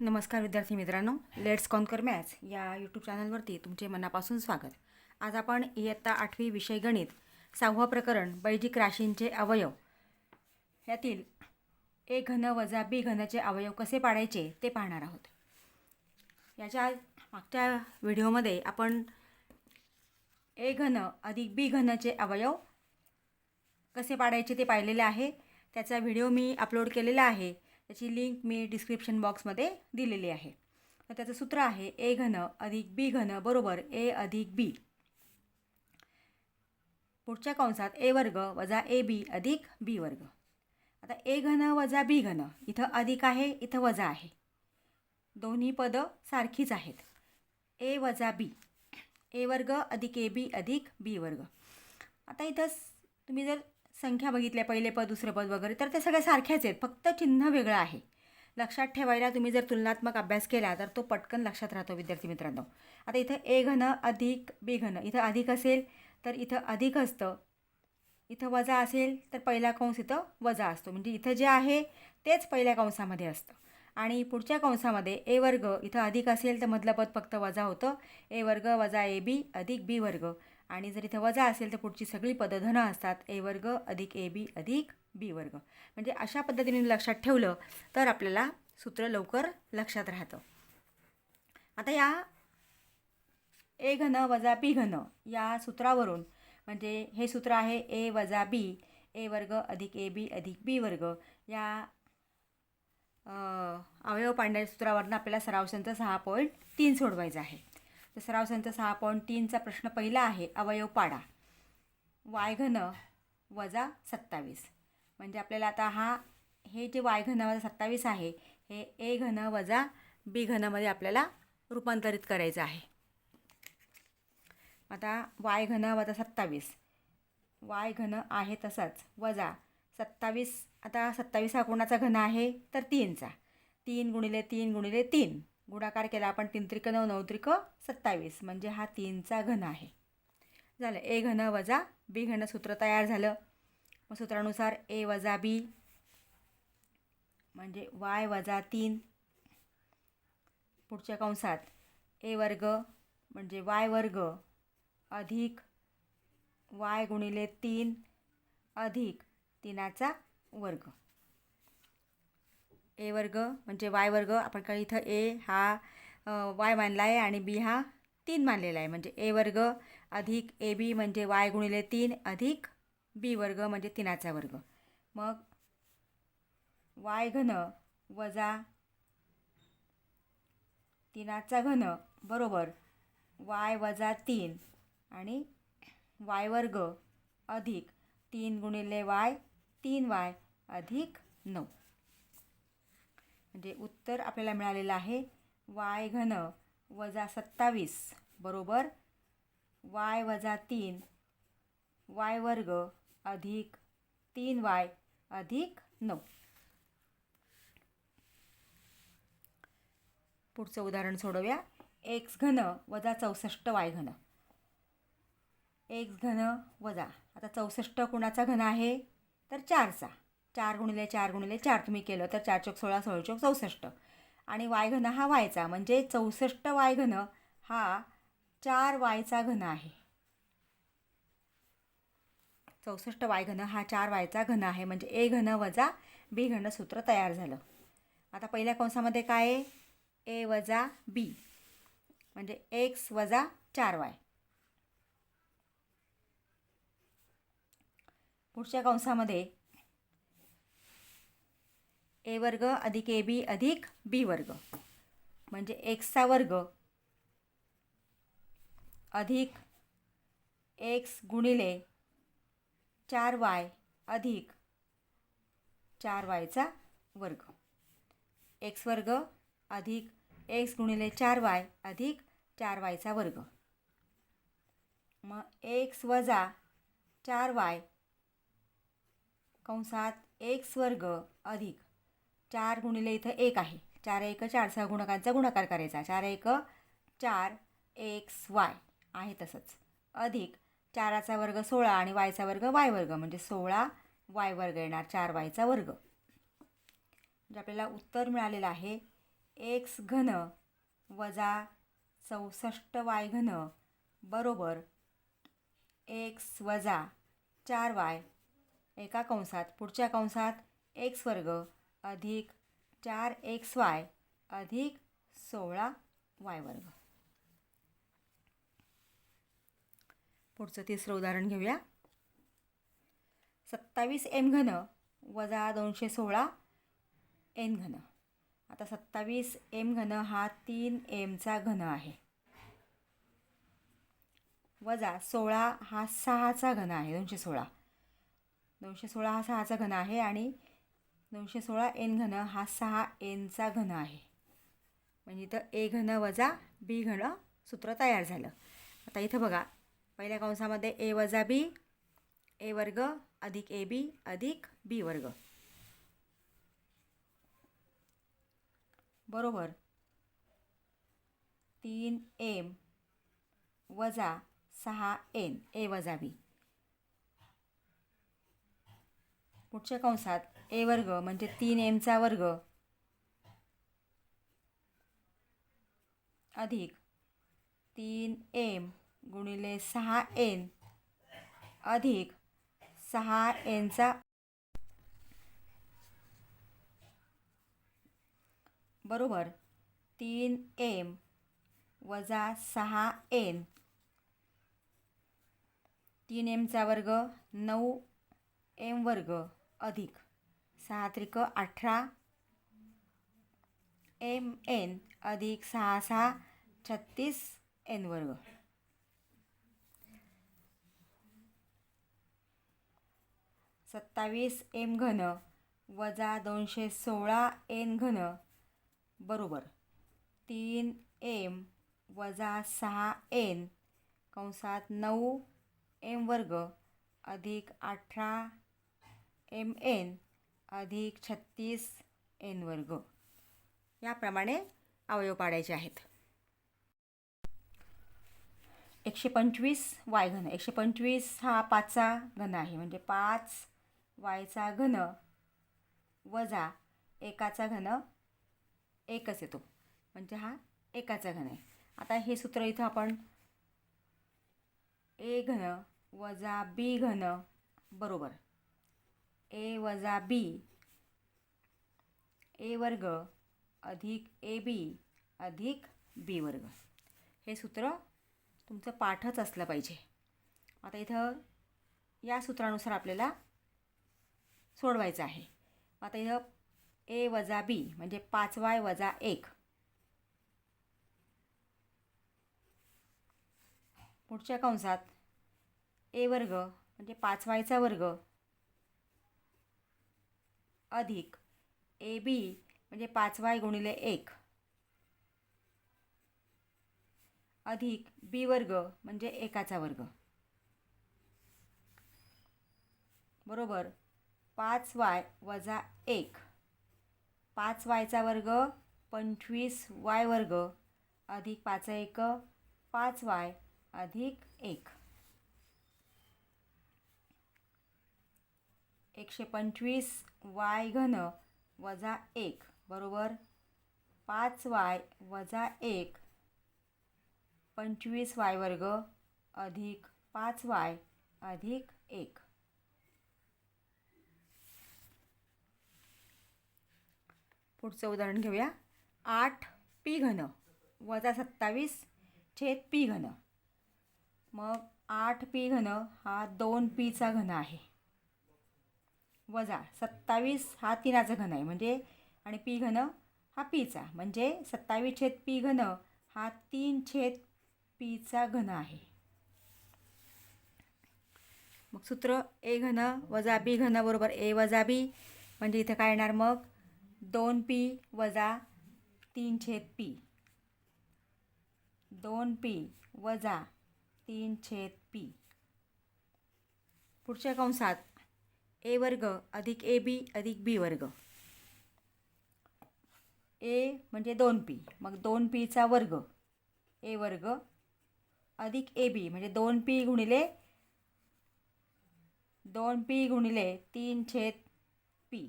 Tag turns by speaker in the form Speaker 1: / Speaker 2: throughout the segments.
Speaker 1: नमस्कार विद्यार्थी मित्रांनो लेट्स कॉन्कर मॅथ्स या यूट्यूब चॅनलवरती तुमचे मनापासून स्वागत. आज आपण इयत्ता आठवी विषय गणित सहावं प्रकरण बैजिक राशींचे अवयव. यातील ए घन वजा बी घनचे अवयव कसे पाडायचे ते पाहणार आहोत. याच्या मागच्या व्हिडिओमध्ये आपण ए घन अधिक बी घनचे अवयव कसे पाडायचे ते पाहिलेले आहे. त्याचा व्हिडिओ मी अपलोड केलेला आहे. त्याची लिंक मी डिस्क्रिप्शन बॉक्समध्ये दिलेली आहे. तर त्याचं सूत्र आहे ए घन अधिक बी घन बरोबर ए अधिक बी पुढच्या कंसात ए वर्ग वजा ए बी अधिक बी वर्ग. आता ए घन वजा बी घन इथं अधिक आहे इथं वजा आहे. दोन्ही पदं सारखीच आहेत. ए वजा बी ए वर्ग अधिक ए बी अधिक बी वर्ग. आता इथं तुम्ही जर संख्या बघितल्या पहिले पद दुसरे पद वगैरे. तर ते सगळे सारख्याच आहेत फक्त चिन्ह वेगळं आहे. लक्षात ठेवायला तुम्ही जर तुलनात्मक अभ्यास केला तर तो पटकन लक्षात राहतो विद्यार्थी मित्रांनो. आता इथं ए घन अधिक बी घन. इथं अधिक असेल तर इथं अधिक असतं. इथं वजा असेल तर पहिला कंस इथं वजा असतो. म्हणजे इथं जे आहे तेच पहिल्या कंसामध्ये असतं. आणि पुढच्या कंसामध्ये ए वर्ग इथं अधिक असेल तर मधलं पद फक्त वजा होतं. ए वर्ग वजा ए बी अधिक बी वर्ग. आणि जर इथं वजा असेल तर पुढची सगळी पदं धन असतात. ए वर्ग अधिक ए बी अधिक बी वर्ग. म्हणजे अशा पद्धतीने लक्षात ठेवलं तर आपल्याला सूत्र लवकर लक्षात राहतं. आता या ए घन वजा बी घन या सूत्रावरून म्हणजे हे सूत्र आहे ए वजा बी ए वर्ग अधिक ए बी अधिक बी वर्ग. या अवयव पाडण्याच्या सूत्रावरनं आपल्याला सरावशांचा सहा पॉईंट तीन सोडवायचा आहे. तर सराव संच सहा पॉईंट तीनचा प्रश्न पहिला आहे अवयव पाडा. वाय घन वजा सत्तावीस. म्हणजे आपल्याला आता हा हे जे वाय घन वजा सत्तावीस आहे हे ए घन वजा बी घनमध्ये आपल्याला रूपांतरित करायचं आहे. आता वाय घन वजा सत्तावीस. वाय घन आहे तसाच वजा सत्तावीस आता सत्तावीस हा कोणाचा घन आहे? तर तीनचा. तीन गुणिले तीन गुणिले तीन. गुणाकार केला आपण तीन त्रिक नऊ नऊ त्रिक सत्तावीस. म्हणजे हा तीनचा घन आहे. झालं. ए घन वजा बी घन सूत्र तयार झालं. मग सूत्रानुसार ए वजा बी म्हणजे वाय वजा तीन पुढच्या कंसात ए वर्ग म्हणजे वाय वर्ग अधिक वाय गुणिले तीन अधिक तीनाचा वर्ग. ए वर्ग म्हणजे वाय वर्ग आपण काही इथं ए हा वाय मानला आहे आणि बी हा तीन मानलेला आहे. म्हणजे ए वर्ग अधिक ए बी म्हणजे वाय गुणिले तीन अधिक बी वर्ग म्हणजे तीनाचा वर्ग. मग वाय घन वजा तीनाचा घन बरोबर वाय वजा तीन आणि वाय वर्ग अधिक तीन गुणिले वाय तीन वाय अधिक नऊ. म्हणजे उत्तर आपल्याला मिळालेलं आहे. वाय घन वजा सत्तावीस बरोबर? वाय वजा तीन वाय वर्ग अधिक तीन वाय अधिक नऊ. पुढचं उदाहरण सोडवूया. एक्स घन वजा चौसष्ट वाय घन. एक्स घन वजा. आता चौसष्ट कुणाचा घन आहे? तर चारचा. चार गुणिले चार गुणिले चार तुम्ही केलं तर चार चौक सोळा सोळा चौक चौसष्ट. आणि वाय घन हा वायचा म्हणजे चौसष्ट वाय घन हा चार वायचा घन आहे. चौसष्ट वाय घन हा चार वायचा घन आहे म्हणजे ए घन वजा बी घन सूत्र तयार झालं. आता पहिल्या कंसामध्ये काय आहे? ए वजा बी म्हणजे एक्स वजा चार वाय. पुढच्या कंसामध्ये ए वर्ग अधिक ए बी अधिक बी वर्ग. म्हणजे एक्सचा वर्ग अधिक एक्स गुणिले चार वाय अधिक चार वायचा वर्ग. एक्स वर्ग अधिक एक्स गुणिले चार वाय अधिक चार वायचा वर्ग. मग एक्स वजा चार वाय कंसात एक्स वर्ग अधिक चार गुणिले इथं एक आहे. चार एक चार सहा गुणकांचा गुणाकार करायचा. चार एक चार एक्स वाय आहे तसंच. अधिक चाराचा वर्ग सोळा आणि वायचा वर्ग वाय वर्ग म्हणजे सोळा वाय वर्ग येणार चार वायचा वर्ग. म्हणजे आपल्याला उत्तर मिळालेलं आहे. एक्स घन वजा चौसष्ट वाय घन बरोबर एक्स वजा चार वाय एका कंसात पुढच्या कंसात एक्स वर्ग अधिक चार एक्स वाय अधिक सोळा वाय वर्ग. पुढचं तिसरं उदाहरण घेऊया. सत्तावीस एम घन वजा दोनशे सोळा एन घन. आता सत्तावीस एम घन हा तीन एमचा घन आहे. वजा सोळा हा सहाचा घन आहे दोनशे सोळा. दोनशे सोळा हा सहाचा घन आहे आणि दोनशे सोळा एन घन हा सहा एनचा घन आहे. म्हणजे इथं ए घन वजा बी घन सूत्र तयार झालं. आता इथं बघा पहिल्या कंसामध्ये ए वजा बी ए वर्ग अधिक ए बी अधिक बी वर्ग. बरोबर? तीन एम वजा सहा एन ए वजा बी. पुढच्या कंसात ए वर्ग म्हणजे तीन एमचा वर्ग. अधिक तीन एम गुणिले सहा एन अधिक सहा एनचा बरोबर तीन एम वजा सहा एन तीन एमचा वर्ग नऊ एम वर्ग अधिक. सहा त्रिक अठरा. एम एन अधिक सहा सहा छत्तीस एन वर्ग. सत्तावीस एम घन वजा दोनशे सोळा एन घन बरोबर. तीन एम वजा सहा एन कंसात नऊ एम वर्ग अधिक अठरा एम एन अधिक छत्तीस एन वर्ग. याप्रमाणे अवयव पाडायचे आहेत. एकशे पंचवीस वाय घन. एकशे पंचवीस हा पाचचा घन आहे. म्हणजे पाच वायचा घन वजा एकाचा घन एकच येतो. म्हणजे हा एकाचा घन आहे. आता हे सूत्र इथं आपण ए घन वजा बी घन बरोबर ए वजा बी. ए वर्ग अधिक ए बी अधिक बी वर्ग. हे सूत्र तुमचं पाठच असलं पाहिजे. आता इथं या सूत्रानुसार आपल्याला सोडवायचं आहे. आता इथं ए वजा बी म्हणजे पाच वाय वजा एक. पुढच्या कंसात ए वर्ग म्हणजे पाच वायचा वर्ग अधिक. ए बी म्हणजे पाच वाय गुणिले एक. अधिक बी वर्ग म्हणजे एकाचा वर्ग. बरोबर? पाच वाय वजा एक. पाच वायचा वर्ग पंचवीस वाय वर्ग अधिक पाच एक. पाच वाय अधिक एक. एकशे पंचवीस वाय घन वजा एक बरोबर? पाच वाय वजा एक पंचवीस वाय वर्ग अधिक पाच वाय अधिक एक. पुढचं उदाहरण घेऊया. आठ पी घन वजा सत्तावीस छेद पी घन. मग आठ पी घन हा दोन पीचा घन आहे. वजा. सत्तावीस हा तिनाचा घन आहे. म्हणजे आणि पी घन हा पीचा. म्हणजे सत्तावीस छेद पी घन हा तीन छेद पीचा घन आहे. मग सूत्र ए घन वजा बी घन बरोबर ए वजा बी. म्हणजे इथं काय येणार मग? दोन पी वजा तीन छेद पी. दोन पी वजा तीन छेद पी. पुढच्या कंसात ए वर्ग अधिक ए बी अधिक बी वर्ग. ए म्हणजे दोन पी. मग दोन पीचा वर्ग. ए वर्ग अधिक ए बी म्हणजे दोन पी गुणिले दोन पी गुणिले तीन छेद पी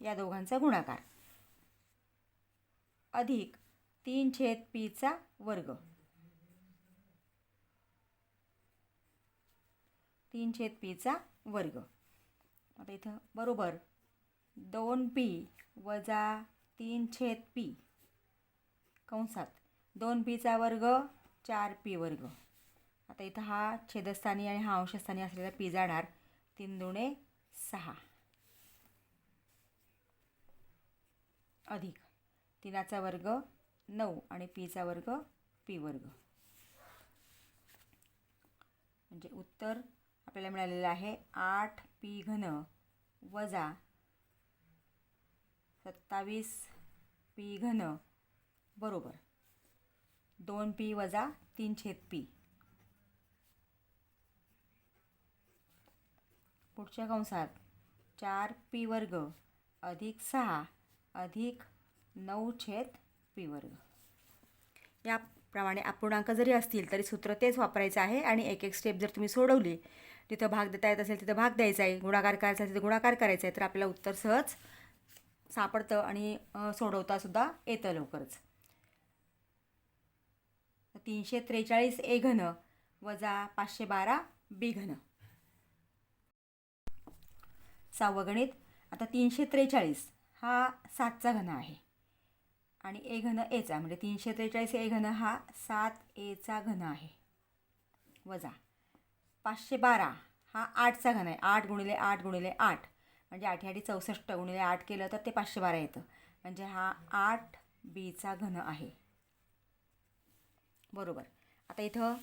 Speaker 1: या दोघांचा गुणाकार. अधिक तीन छेद पीचा वर्ग. तीन छेद पीचा वर्ग. आता इथं बरोबर. दोन पी वजा तीन छेद पी कंसात. दोन पीचा वर्ग चार पी वर्ग. आता इथं हा छेदस्थानी आणि हा अंशस्थानी असलेला पी जाणार तीन दुणे सहा. अधिक. तीनाचा वर्ग नऊ आणि पीचा वर्ग पी वर्ग. म्हणजे उत्तर आपल्याला मिळालेलं आहे आठ पी घन वजा सत्तावीस पी घन बरोबर. दोन पी वजा तीन छेद पी. पुढच्या कंसात चार पी वर्ग अधिक सहा अधिक नऊ छेद पी वर्ग. याप्रमाणे अपूर्णांक जरी असतील तरी सूत्र तेच वापरायचं आहे आणि एक एक स्टेप जर तुम्ही सोडवली तिथं भाग देता येत असेल तिथं भाग द्यायचा आहे. गुणाकार करायचा असेल तिथं गुणाकार करायचा आहे तर आपल्याला उत्तर सहज सापडतं आणि सोडवतासुद्धा येतं लवकरच. तीनशे त्रेचाळीस ए घन वजा पाचशे बारा बी घन. सहावं गणित. आता तीनशे त्रेचाळीस हा सातचा घन आहे. आणि ए घन एचा म्हणजे तीनशे त्रेचाळीस ए घन हा सात एचा घन आहे. वजा. पाचशे बारा. हा आठचा घन आहे. आठ गुणिले आठ गुणिले आठ. म्हणजे आठ आठी चौसष्ट गुणिले आठ केलं तर ते पाचशे बारा येतं. म्हणजे हा आठ बीचा घन आहे. बरोबर. आता इथं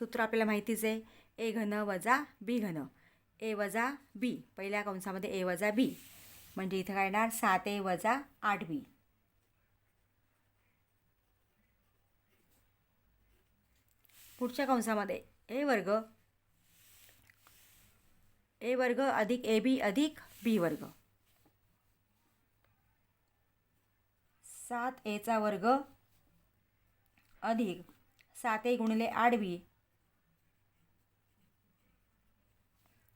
Speaker 1: सूत्र आपल्याला माहितीच आहे. ए घन वजा बी घन. ए वजा बी. पहिल्या कंसामध्ये ए वजा बी. म्हणजे इथं काय येणार? सात ए वजा आठ बी. पुढच्या कंसामध्ये ए वर्ग ए वर्ग अधिक ए बी अधिक बी वर्ग. सात एचा वर्ग अधिक सात ए गुणिले आठ बी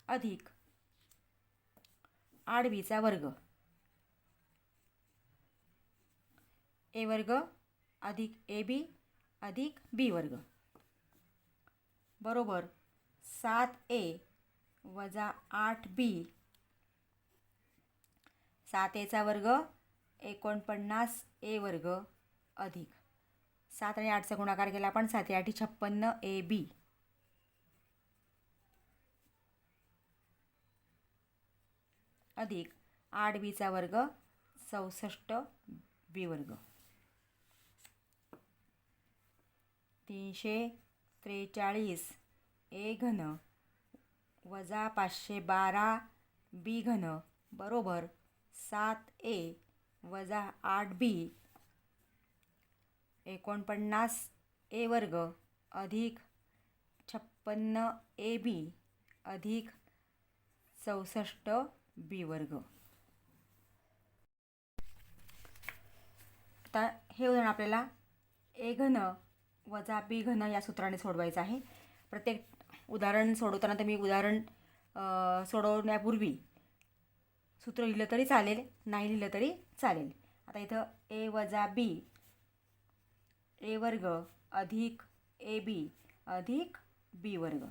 Speaker 1: अधिक आठ बीचा वर्ग. ए वर्ग अधिक ए बी अधिक बी वर्ग. बरोबर सात ए वजा आठ बी. सात एचा वर्ग एकोणपन्नास ए वर्ग अधिक. सात आणि आठचा गुणाकार केला आपण साते आठी छप्पन्न ए बी. अधिक आठ बीचा वर्ग चौसष्ट बी वर्ग. तीनशे त्रेचाळीस ए घन वजा पाचशे बारा बी घन बरोबर सात ए वजा आठ बी. एकोणपन्नास ए वर्ग अधिक छप्पन्न ए बी अधिक चौसष्ट बी वर्ग. आता हे उदाहरण आपल्याला ए घन वजा बी घन या सूत्राने सोडवायचं आहे. प्रत्येक उदाहरण सोडवताना तर मी उदाहरण सोडवण्यापूर्वी सूत्र लिहिलं तरी चालेल नाही लिहिलं तरी चालेल. आता इथं ए वजा बी ए वर्ग अधिक ए बी अधिक बी वर्ग.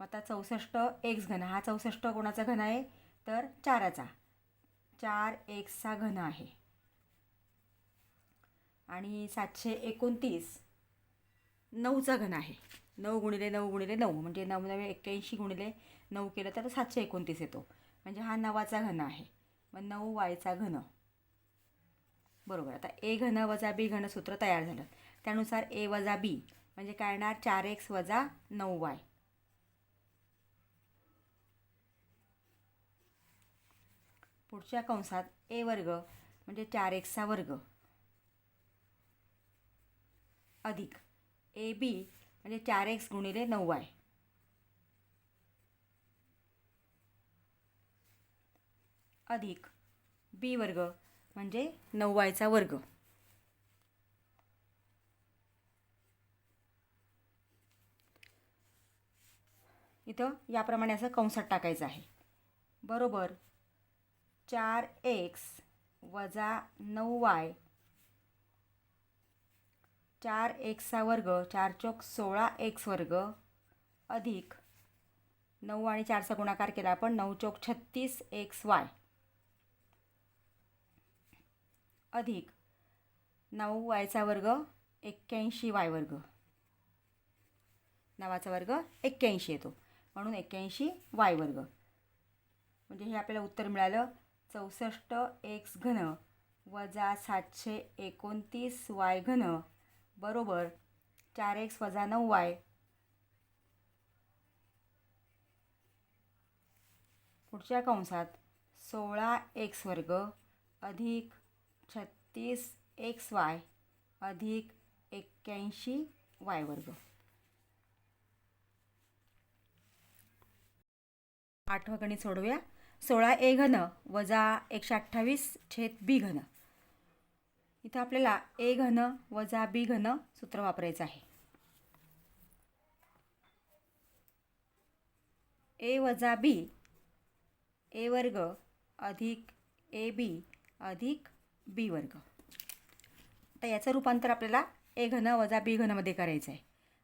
Speaker 1: आता चौसष्ट एक्स घन हा चौसष्ट कोणाचा घन आहे? तर चाराचा. चार एक्सचा घन आहे. आणि सातशे एकोणतीस नऊचा घन आहे. नऊ गुणिले नऊ गुणिले नऊ म्हणजे नऊ नवे एक्क्याऐंशी गुणिले नऊ केलं तर सातशे एकोणतीस येतो. म्हणजे हा नवाचा घन आहे. मग नऊ वायचा घन. बरोबर. आता ए घन वजा बी घन सूत्र तयार झालं. त्यानुसार ए वजा बी म्हणजे काय येणार? चार एक्स वजा नऊ वाय. पुढच्या कंसात ए वर्ग म्हणजे चार एक्सचा वर्ग. अधिक. ए बी म्हणजे चार एक्स गुणिले नऊ वाय. अधिक बी वर्ग म्हणजे नऊ वायचा वर्ग. इथं याप्रमाणे असं कंसात टाकायचं आहे. बरोबर चार एक्स वजा नऊ वाय चार एक्सचा वर्ग चार चौक सोळा एक्स वर्ग अधिक नऊ आणि चारचा गुणाकार केला आपण नऊ चौक छत्तीस एक्स वाय अधिक नऊ वायचा वर्ग एक्क्याऐंशी वाय वर्ग. नवाचा वर्ग एक्क्याऐंशी येतो. म्हणून एक्क्याऐंशी वाय वर्ग. म्हणजे हे आपल्याला उत्तर मिळालं. चौसष्ट एक्स घन वजा सातशे एकोणतीस वाय घन बरोबर. चार एक्स वजा नऊ वाय. पुढच्या कंसात सोळा एक्स वर्ग अधिक छत्तीस एक्स वाय अधिक एक्क्याऐंशी वाय वर्ग. आठवं गणित सोडूया सोळा ए घन वजा एकशे अठ्ठावीस छेद बी घन. इथं आपल्याला ए घन वजा बी घन सूत्र वापरायचं आहे. ए वजा बी ए वर्ग अधिक ए बी अधिक बी वर्ग. आता याचं रूपांतर आपल्याला ए घन वजा बी घनमध्ये करायचं आहे.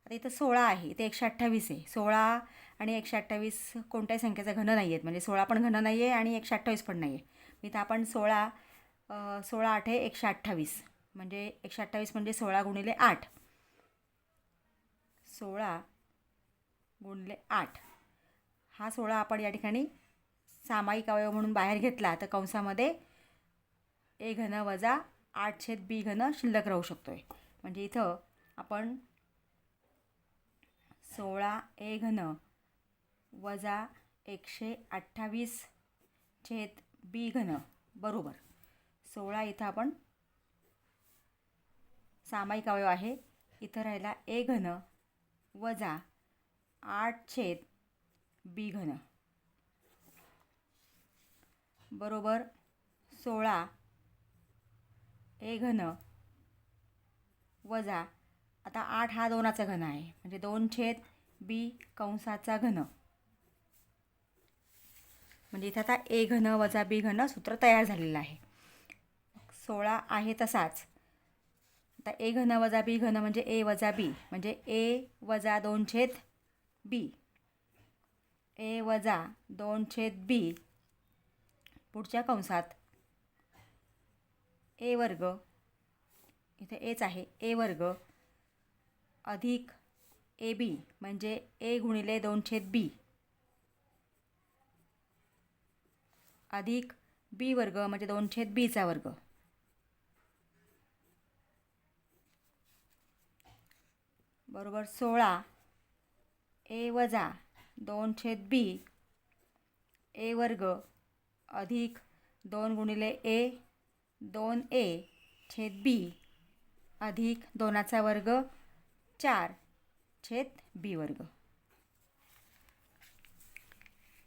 Speaker 1: आता इथं सोळा आहे इथे एकशे अठ्ठावीस आहे. सोळा आणि एकशे अठ्ठावीस कोणत्याही संख्येचा घन नाही आहेत म्हणजे सोळा पण घन नाही आहे आणि एकशे अठ्ठावीस पण नाही आहे इथं आपण सोळा सोळा आठ आहे एकशे अठ्ठावीस. म्हणजे एकशे अठ्ठावीस म्हणजे सोळा गुणिले आठ. सोळा गुणिले आठ. हा सोळा आपण या ठिकाणी सामायिक अवयव म्हणून बाहेर घेतला तर कंसामध्ये ए घन वजा आठ छेद बी घन शिल्लक राहू शकतो आहे म्हणजे इथं आपण सोळा ए घन वजा एकशे अठ्ठावीस छेद बी घन बरोबर. सोळा इथं आपण सामायिक अवयव आहे. इथं राहिला ए घन वजा आठ छेद बी घन. बरोबर सोळा ए घन वजा आता आठ हा दोनाचा घन आहे. म्हणजे दोन छेद बी कंसाचा घन. म्हणजे इथं आता ए घन वजा बी घन सूत्र तयार झालेलं आहे. सोळा आहे तसाच. आता ए घन वजा बी घन म्हणजे ए वजा बी म्हणजे ए वजा दोन छेद बी. ए वजा दोन छेद बी पुढच्या कंसात. ए वर्ग इथे एच आहे ए वर्ग अधिक ए बी म्हणजे ए गुणिले दोन छेद बी. अधिक बी वर्ग म्हणजे दोन छेद बीचा वर्ग. बरोबर सोळा. ए वजा दोन छेद बी. ए वर्ग अधिक दोन गुणिले ए दोन ए छेद बी अधिक दोनाचा वर्ग चार छेद बी वर्ग.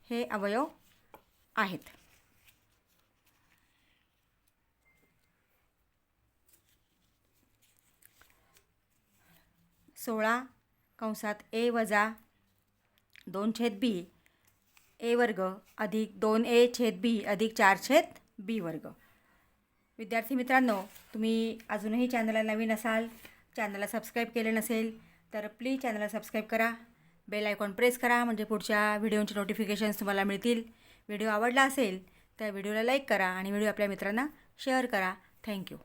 Speaker 1: हे अवयव आहेत. सोळा कंसात ए वजा दोन छेद बी. ए वर्ग अधिक दोन ए छेद बी अधिक चार छेद बी वर्ग. विद्यार्थी मित्रांनो तुम्ही अजूनही चॅनलला नवीन असाल चॅनलला सबस्क्राईब केले नसेल तर प्लीज चॅनलला सबस्क्राईब करा. बेल आयकॉन प्रेस करा म्हणजे पुढच्या व्हिडिओचे नोटिफिकेशन्स तुम्हाला मिळतील. व्हिडिओ आवडला असेल तर व्हिडिओला लाईक करा आणि व्हिडिओ आपल्या मित्रांना शेअर करा. थँक्यू.